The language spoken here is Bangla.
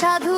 সাধু